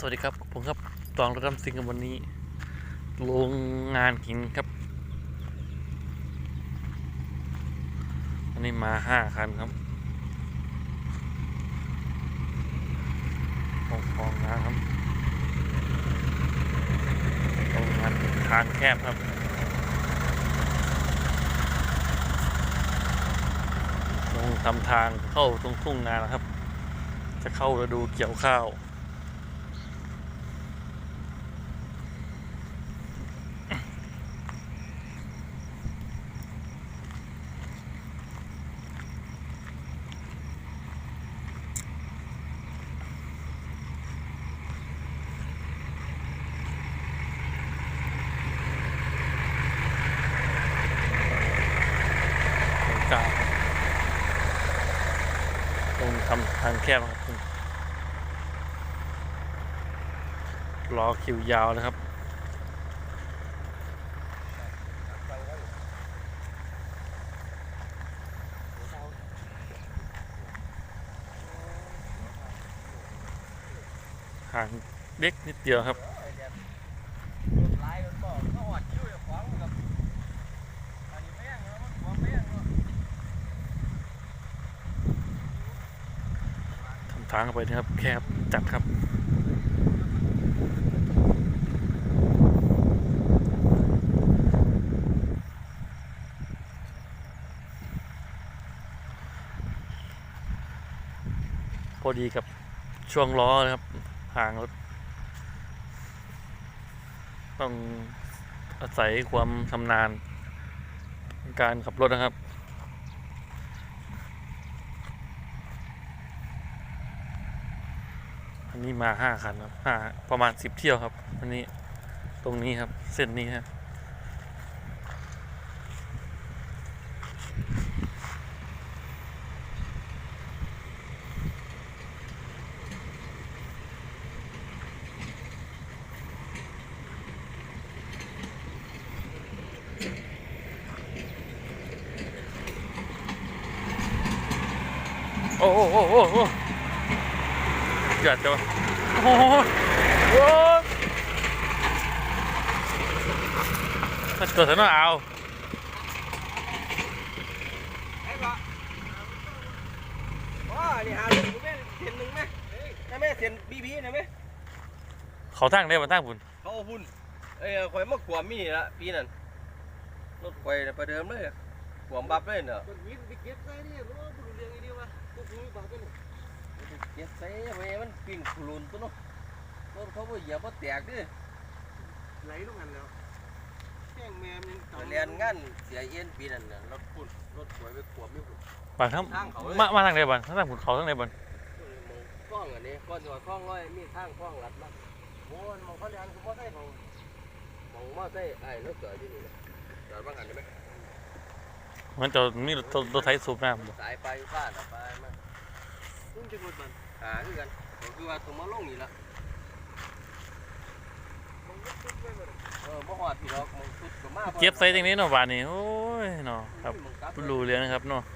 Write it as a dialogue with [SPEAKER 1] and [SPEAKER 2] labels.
[SPEAKER 1] สวัสดีครับผมครับตองรถดำซิงกันวันนี้โรงงานหินครับวันนี้มาห้าคันครับของของงานครับโรงงานทางแคบครับลงทำทางเข้าตรงทุ่งนานะครับ จะเข้าฤดูเกี่ยวข้าว ตรงกลางครับต รงทำทางแคบครับรอคิวยาวนะครับห่างเล็กนิดเดียวครับ ทำทางเข้าไปนะครับแคบจัดครับพอดีกับช่วงล้อนะครับห่างรถต้องอาศัยความชำนาญในการขับรถนะครับันนี้มาห้าคันครับห้าประมาณสิบเที่ยวครับอันนี้ตรงนี้ครับ เส้นนี้ครับโอ้โหโอ้โห จอดตัวโอ้โหโอ้ยถ้าเกิดถนนเอา
[SPEAKER 2] ไอ้บ่อ๋อนี่หาหนึ่งกูแม่เส้นหนึ่งไหมแม่เส้นบีบีนะไหม
[SPEAKER 1] เขาตั้งได้มาตั้งบุญ
[SPEAKER 2] เขาเอาพุ่นเอ้ยข่อยมาขวมมีนี่ละปีนั้นรถข่อยประเดิมเลยขวมบับเลยเนาะ
[SPEAKER 3] มันวิ่งไปเก็บไส้เนี่ยรู้ว่าบุรุษเรียงไอ้นี่วะ เลย
[SPEAKER 2] เก็บใส่ไว้มันปิ้งขลุนตัวเนาะรถเขาบ่เหยียบบ่แตกเด้อ
[SPEAKER 3] ไหลลงกันแล้วแข้งแมมยัง
[SPEAKER 2] ไปเรียนงานเสียเอ็นปีนั้นน่ะรถพุ่นรถข่อยไปขวมมีพุ่น
[SPEAKER 1] บ้านทั้ง
[SPEAKER 2] ทางเขาเลย
[SPEAKER 1] มามาทางไหนบ้านทางบุญเขาทางไหนบ้าน
[SPEAKER 2] มองกล้องอันนี้ก้อนจังหวัดกล้องร้อยมีทางกล้องลัดมาโอ้ยมองเขาเรียนคือบ่ได้มองมองมอไซค์ไอ้รถเกิดที่นี่นะจอดบ้างกันได้ไหม
[SPEAKER 1] มันจะมีรถรถไถสูบน้ำบ่
[SPEAKER 2] สายไปฟ้าดไปมา
[SPEAKER 3] พุ่งจะหมดมัน
[SPEAKER 2] หาคือกันก็คือว่าตรงมาลงนี่ละ
[SPEAKER 3] มองตุ๊บไปหมด
[SPEAKER 2] เออมาหอดพี่ดอกมองสุดก็มา
[SPEAKER 1] เก็บใส่ตรงนี้เนาะบ้านนี้โอ้ยเนาะครับ
[SPEAKER 2] มึงกลั
[SPEAKER 1] รู้เรื่องนะครับเนาะ
[SPEAKER 2] เ